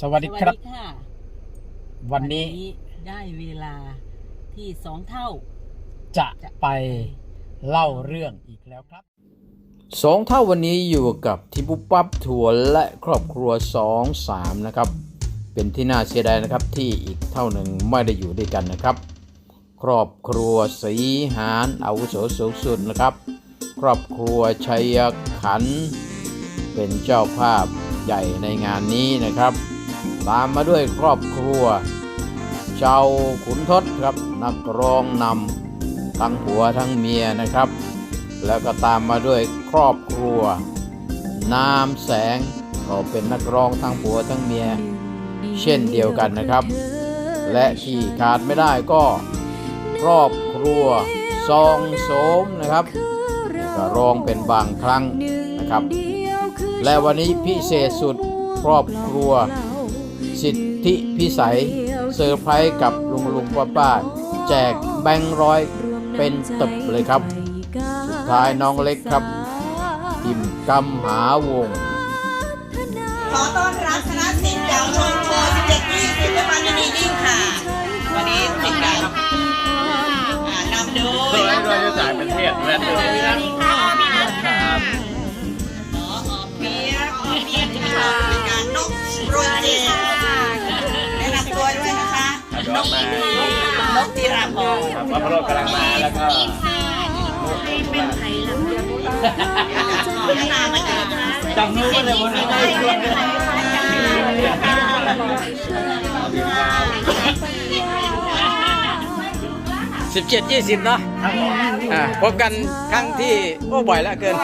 สวัสดีครับสวัสดีค่ะวันนี้ได้เวลาที่สองเท่า จะไปเล่าเรื่องอีกแล้วครับสองเท่าวันนี้อยู่กับทิปุปั๊บทัวร์และครอบครัวสองสามนะครับ เป็นที่น่าเสียดายนะครับที่อีกเท่าหนึ่งไม่ได้อยู่ด้วยกันนะครับ ครอบครัวศรีหานอาวุโสสูงสุดนะครับ ครอบครัวชัยขันธ์เป็นเจ้าภาพใหญ่ในงานนี้นะครับ ตามมาด้วยครอบครัวเจ้าขุนทศครับนักร้องนำทั้งผัวทั้งเมียนะครับ แล้วก็ตามมาด้วยครอบครัว นามแสงก็เป็นนักร้องทั้งผัวทั้งเมีย เช่นเดียวกันนะครับ และที่ขาดไม่ได้ก็ครอบครัวซองโสมนะครับก็ร้องเป็นบางครั้งนะครับ และวันนี้พิเศษสุดครอบครัว สิทธิพิสัยเซอร์ไพรส์กับลุงลุงป้าป้าแจกแบงค์ร้อยเป็นตึบเลยครับ สุดท้ายน้องเล็กครับอิ่มกำหาวง ขอต้อนรับคณะสิทธิ์จากชมโชว์17 20และมันนียิ่งค่ะ วันนี้สิทธิ์การอ่านำโดยโดยโดยจะจ่ายเป็นเทศและโดยสวัสดีค่ะ ดอกมานกจิราพรวัดพระโรดกำลังมาแล้วก็พัฒนามาเจอค่ะจำนู้นเลยวันนี้17 20เนาะอ่าพบกันครั้งที่โอ้บ่อยแล้วเกิน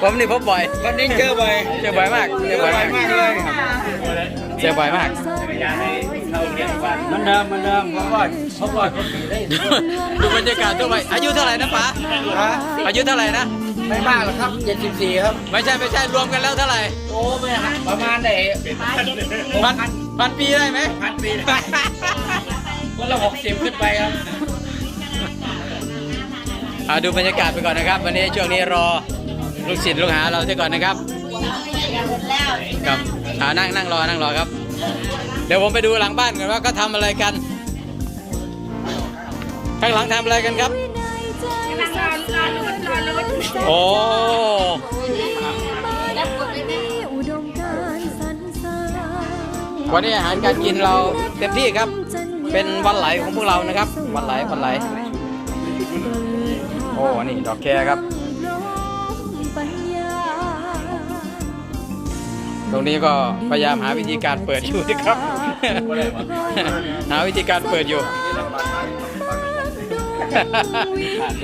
ผมนี่พบบ่อยวันนี้เจอบ่อยเจอบ่อยมากเจอบ่อยมากเลย เจอบ่อยมากจักรยานให้เข้าเรียนวันมันเดิมมันเดิมเพราะว่าเพราะว่าคนขี่ได้ดูบรรยากาศทั่วไปอายุเท่าไหร่นะป๋าฮะอายุเท่าไหร่นะ ไม่มากหรอกครับ74ครับไม่ใช่ไม่ใช่รวมกันแล้วเท่าไหร่โอ้ไม่ฮะประมาณไหนพันพันปีได้ไหมพันปีคนละ60ขึ้นไปครับอ่าดูบรรยากาศไปก่อนนะครับ วันนี้ช่วงนี้รอลูกศิษย์ลูกหาเราเสียก่อนนะครับ ครับอ่านั่งนั่งรอนั่งรอครับ เดี๋ยวผมไปดูหลังบ้านก่อนว่าก็ทำอะไรกัน ข้างหลังทำอะไรกันครับโอ้วันนี้อาหารการกินเราเต็มที่ครับ เป็นวันไหลของพวกเรานะครับ วันไหลวันไหล โอ้นี่ดอกแคครับ ตรงนี้ก็พยายามหาวิธีการเปิดอยู่นะครับ หาวิธีการเปิดอยู่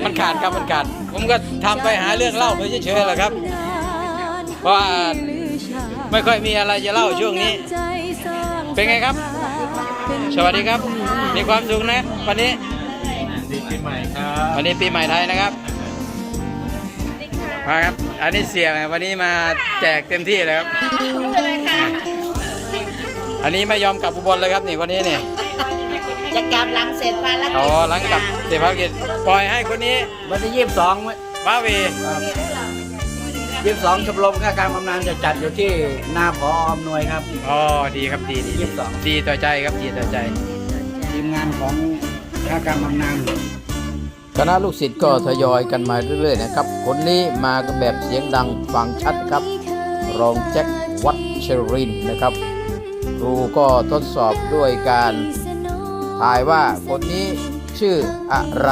มันขาดครับมันขาด ผมก็ทำไปหาเรื่องเล่าไปเฉยๆแหละครับ เพราะว่าไม่ค่อยมีอะไรจะเล่าช่วงนี้ เป็นไงครับ สวัสดีครับ มีความสุขนะ วันนี้ปีใหม่ครับ วันนี้ปีใหม่ไทยนะครับ มาครับ อันนี้เสียวันนี้มาแจกเต็มที่เลยครับ อันนี้ไม่ยอมกลับอุบลเลยครับนี่คนนี้นี่จะกลับหลังเสร็จภารกิจอ๋อหลังกลับเสียภารกิจปล่อยให้คนนี้วันที่ยี่สิบสองว้าวียี่สิบสองชมรมข้าการบำนาญจะจัดอยู่ที่หน้าพออมหน่วยครับอ๋อดีครับดีดียี่สิบสองดีต่อใจครับดีต่อใจ ทีมงานของข้าการบำนาญ คณะลูกศิษย์ก็ทยอยกันมาเรื่อยๆนะครับ คนนี้มากันแบบเสียงดังฟังชัดครับ รองแจ็ควัชรินทร์นะครับ ครูก็ทดสอบด้วยการทายว่าคนนี้ชื่ออะไร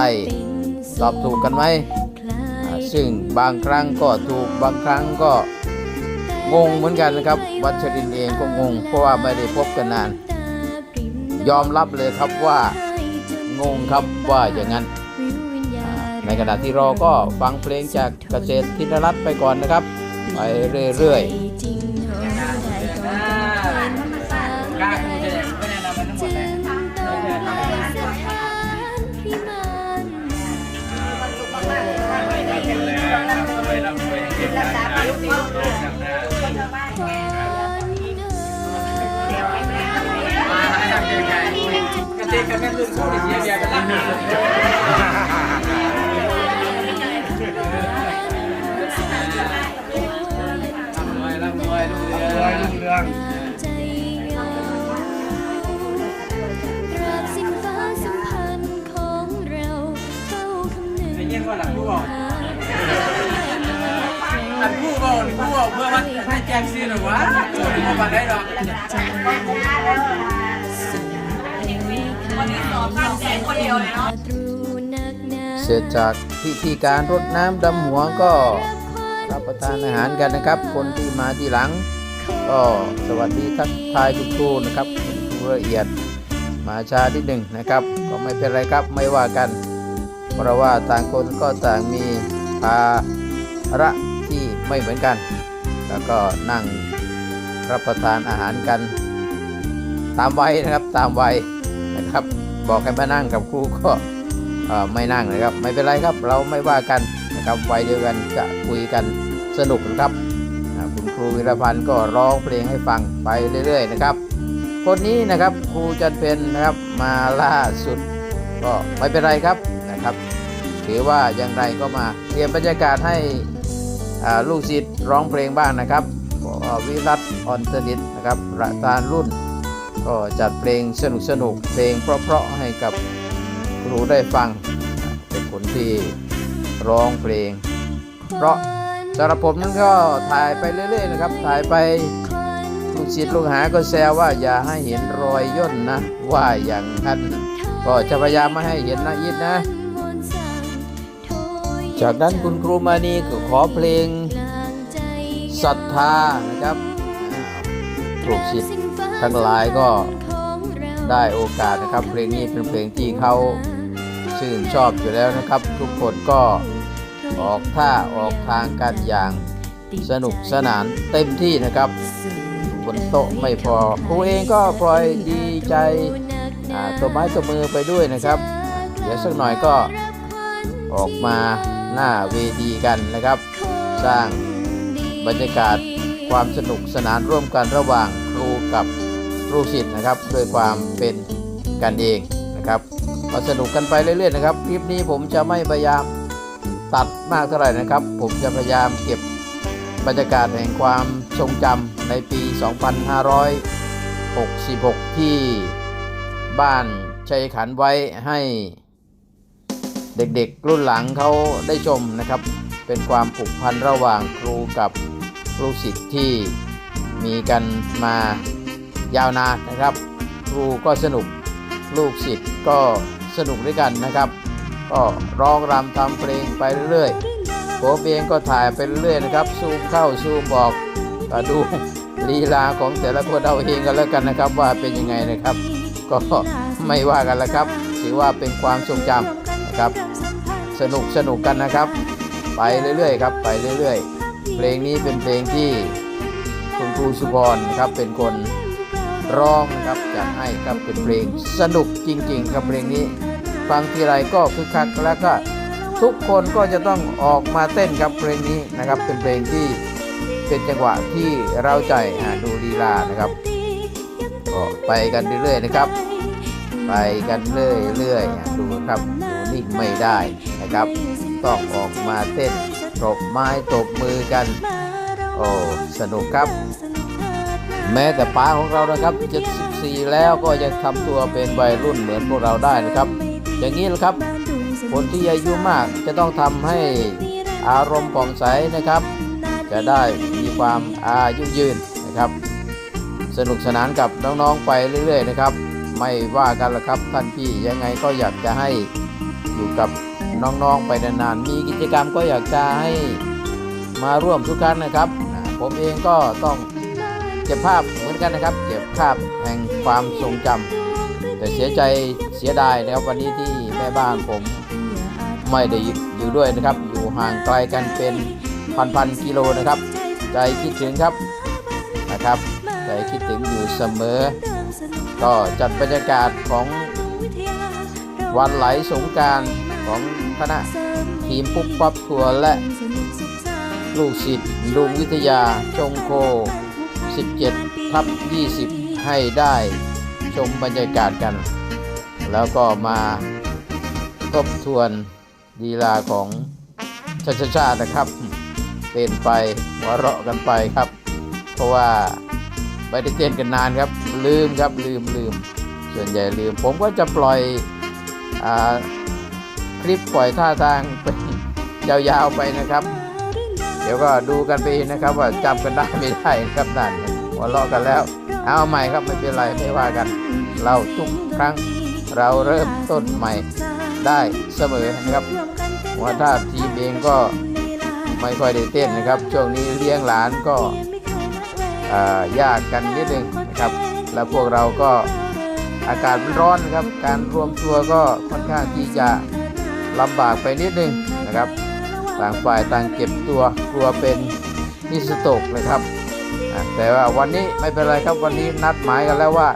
ตอบถูกกันไหม ซึ่งบางครั้งก็ถูกบางครั้งก็งงเหมือนกันนะครับ วัชรินทร์เองก็งง เพราะว่าไม่ได้พบกันนาน ยอมรับเลยครับว่างงครับว่าอย่างนั้น ในขณะที่รอก็ฟังเพลงจากเกษตรธินรัตน์ไปก่อนนะครับ ไปเรื่อยๆก อบข้ามแสงคนเดียวเลยเนาะเสร็จจากพิธีการรดน้ำดำหัวก็รับประทานอาหารกันนะครับ คนที่มาทีหลัง ก็สวัสดีทักทายคุณครูนะครับคุณครูละเอียดมาช้านิดหนึ่งนะครับ ก็ไม่เป็นไรครับไม่ว่ากัน เพราะว่าต่างคนก็ต่างมีภาระที่ไม่เหมือนกัน แล้วก็นั่งรับประทานอาหารกัน ตามวัยนะครับตามวัยนะครับ บอกให้มานั่งกับครูก็ไม่นั่งนะครับ ไม่เป็นไรครับเราไม่ว่ากันนะครับวัยเดียวกันจะคุยกันสนุกนะครับคุณครูวิรพันธ์ก็ร้องเพลงให้ฟังไปเรื่อย ๆ นะครับ คนนี้นะครับครูจันเพนนะครับมาล่าสุด ก็ไม่เป็นไรครับนะครับ ถือว่าอย่างไรก็มาเตรียมบรรยากาศให้ลูกศิษย์ร้องเพลงบ้างนะครับวิรัตออนสนิทนะครับประธานรุ่น ก็จัดเพลงสนุกสนุกๆเพลงเพราะๆให้กับครูได้ฟัง เป็นคนที่ร้องเพลง เพราะสำหรับผมนั้นก็ถ่ายไปเรื่อยๆนะครับ ถ่ายไปลูกศิษย์ลูกหาก็แซวว่าอย่าให้เห็นรอยย่นนะ ว่าอย่างนั้นก็จะพยายามไม่ให้เห็นนะยิดนะ จากนั้นคุณครูมานีก็ขอเพลงศรัทธานะครับปลูกศิษย์ ทั้งหลายก็ได้โอกาสนะครับ เพลงนี้เป็นเพลงที่เขาชื่นชอบอยู่แล้วนะครับ ทุกคนก็ออกท่าออกทางกันอย่างสนุกสนานเต็มที่นะครับบนโต๊ะไม่พอครูเองก็พลอยดีใจตัวไม้ตัวมือไปด้วยนะครับ เดี๋ยวสักหน่อยก็ออกมาหน้าเวทีกันนะครับ สร้างบรรยากาศความสนุกสนานร่วมกันระหว่างครูกับ ลูกศิษย์นะครับด้วยความเป็นกันเองนะครับก็สนุกกันไปเรื่อยๆนะครับคลิปนี้ผมจะไม่พยายามตัดมากเท่าไหร่นะครับ ผมจะพยายามเก็บบรรยากาศแห่งความทรงจำในปี 2566 ที่บ้านชัยขันไว้ให้เด็กๆรุ่นหลังเขาได้ชมนะครับ เป็นความผูกพันระหว่างครูกับลูกศิษย์ที่มีกันมา ยาวนานนะครับ ครูก็สนุกลูกศิษย์ก็สนุกด้วยกันนะครับ ก็ร้องรำทำเพลงไปเรื่อยๆผมเองก็ถ่ายไปเรื่อยๆนะครับ ซูมเข้าซูมบอกก็ดูลีลาของแต่ละคนเอาเองกันแล้วกันนะครับ ว่าเป็นยังไงนะครับ ก็ไม่ว่ากันแล้วครับถือว่าเป็นความทรงจำนะครับ สนุกสนุกกันนะครับ ไปเรื่อยๆครับไปเรื่อยๆ เพลงนี้เป็นเพลงที่คุณครูสุพรนะครับเป็นคน ร้องนะครับจัดให้ครับเป็นเพลงสนุกจริงๆครับเพลงนี้ ฟังทีไรก็คึกคักแล้วก็ทุกคนก็จะต้องออกมาเต้นครับเพลงนี้นะครับ เป็นเพลงที่เป็นจังหวะที่เราใจดูลีลานะครับก็ไปกันเรื่อยๆนะครับ ไปกันเรื่อยๆอะดูครับดูนิ่งไม่ได้นะครับ ต้องออกมาเต้นตบไม้ตบมือกัน โอ้สนุกครับ แม้แต่ป้าของเรานะครับ 74 แล้วก็ยังทำตัวเป็นวัยรุ่นเหมือนพวกเราได้นะครับ อย่างนี้แหละครับ คนที่อายุมากจะต้องทำให้อารมณ์ผ่องใสนะครับ จะได้มีความอายุยืนนะครับ สนุกสนานกับน้องๆไปเรื่อย ๆ นะครับ ไม่ว่ากันละครับท่านพี่ยังไงก็อยากจะให้อยู่กับน้องๆไปนานๆมีกิจกรรมก็อยากจะให้มาร่วมทุกครั้งนะครับ ผมเองก็ต้อง เก็บภาพเหมือนกันนะครับ เก็บภาพแห่งความทรงจำแต่เสียใจเสียดายนะครับวันนี้ที่แม่บ้านผมไม่ได้อยู่ด้วยนะครับ อยู่ห่างไกลกันเป็นพันๆกิโลนะครับ ใจคิดถึงครับนะครับ ใจคิดถึงอยู่เสมอ ก็จัดบรรยากาศของวันไหลสงการของคณะทีมปุ๊บปั๊บทัวร์และลูกศิษย์ลุงวิทยาชงโค 17ทับ20 ให้ได้ชมบรรยากาศกัน แล้วก็มาทบทวนดีลาของชาชาชานะครับ เต้นไปหัวเราะกันไปครับ เพราะว่าไม่ได้เต้นกันนานครับ ลืมครับลืมลืมส่วนใหญ่ลืม ผมก็จะปล่อยอคลิปปล่อยท่าทางไปยาวๆไปนะครับ เดี๋ยวก็ดูกันไปนะครับ ว่าจำกันได้ไม่ได้นะครับนั่นหัวเราะกันแล้ว เอาใหม่ครับไม่เป็นไรไม่ว่ากัน เราทุกครั้งเราเริ่มต้นใหม่ได้เสมอนะครับว่าถ้าทีมเองก็ไม่ค่อยได้เต้นนะครับ ช่วงนี้เลี้ยงหลานก็ยากกันนิดนึงนะครับ แล้วพวกเราก็อากาศมันร้อนนะครับ การรวมตัวก็ค่อนข้างที่จะลำบากไปนิดนึงนะครับ ต่างฝ่ายต่างเก็บตัวกลัวเป็นนิสโตกนะครับ แต่ว่าวันนี้ไม่เป็นไรครับวันนี้นัดหมายกันแล้วว่า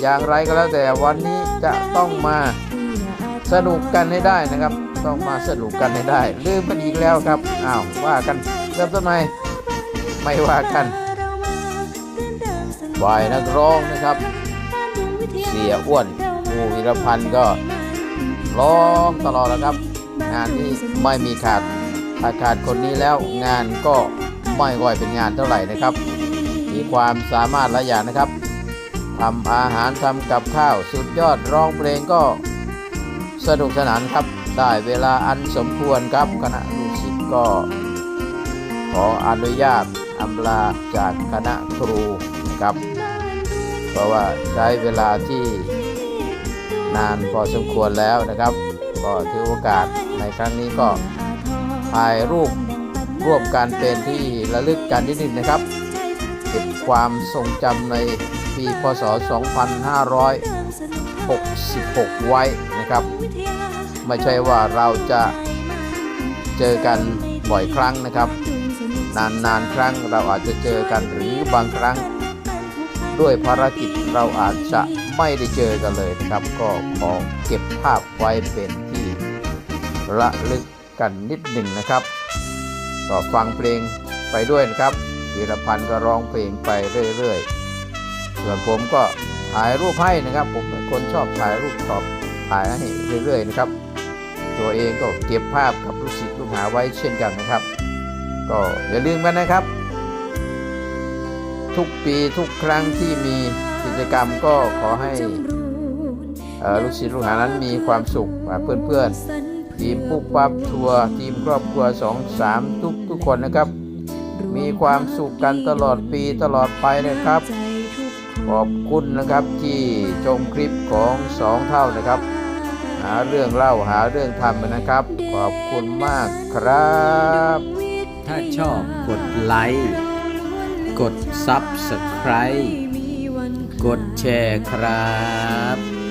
อย่างไรก็แล้วแต่วันนี้จะต้องมาสนุกกันให้ได้นะครับ ต้องมาสนุกกันให้ได้ลืมกันอีกแล้วครับอ้าวว่ากันเริ่มต้นใหม่ไม่ว่ากันฝ่ายนักร้องนะครับ เสียอ้วนมูวิรพันธ์ก็ร้องตลอดแล้วครับ งานนี้ไม่มีขาด ถ้าขาดคนนี้แล้วงานก็ไม่ค่อยเป็นงานเท่าไหร่นะครับ มีความสามารถหลายอย่างนะครับทำอาหารทำกับข้าวสุดยอดร้องเพลงก็สนุกสนานครับ ได้เวลาอันสมควรครับคณะลูกศิษย์ก็ ขออนุญาตอำลาจากคณะครูนะครับ เพราะว่าใช้เวลาที่นานพอสมควรแล้วนะครับ ก็ถือโอกาสในครั้งนี้ก็ ถ่ายรูปร่วมกันเป็นที่ระลึกกันนิดนึงนะครับ เก็บความทรงจำในปีพศ 2566 ไว้นะครับ ไม่ใช่ว่าเราจะเจอกันบ่อยครั้งนะครับ นานๆครั้งเราอาจจะเจอกันหรือบางครั้ง ด้วยภารกิจเราอาจจะไม่ได้เจอกันเลยนะครับ ก็ขอเก็บภาพไว้เป็นที่ระลึก กันนิดหนึ่งนะครับ ก็ฟังเพลงไปด้วยนะครับวีรพันธ์ก็ร้องเพลงไปเรื่อยๆ ส่วนผมก็ถ่ายรูปให้นะครับ ผมเป็นคนชอบถ่ายรูปชอบถ่ายให้เรื่อยๆนะครับ ตัวเองก็เก็บภาพกับลูกศิษย์ลูกหาไว้เช่นกันนะครับ ก็อย่าลืมกันนะครับ ทุกปีทุกครั้งที่มีกิจกรรมก็ขอให้เออลูกศิษย์ลูกหานั้นมีความสุขเพื่อนๆ ทีมปุ๊บปั๊บทัวร์ทีมครอบครัว2 3ทุกทุกคนนะครับ มีความสุขกันตลอดปีตลอดไปนะครับ ขอบคุณนะครับที่ชมคลิปของสองเท่านะครับ หาเรื่องเล่าหาเรื่องทำนะครับ ขอบคุณมากครับ ถ้าชอบกดไลค์กด Subscribe กดแชร์ครับ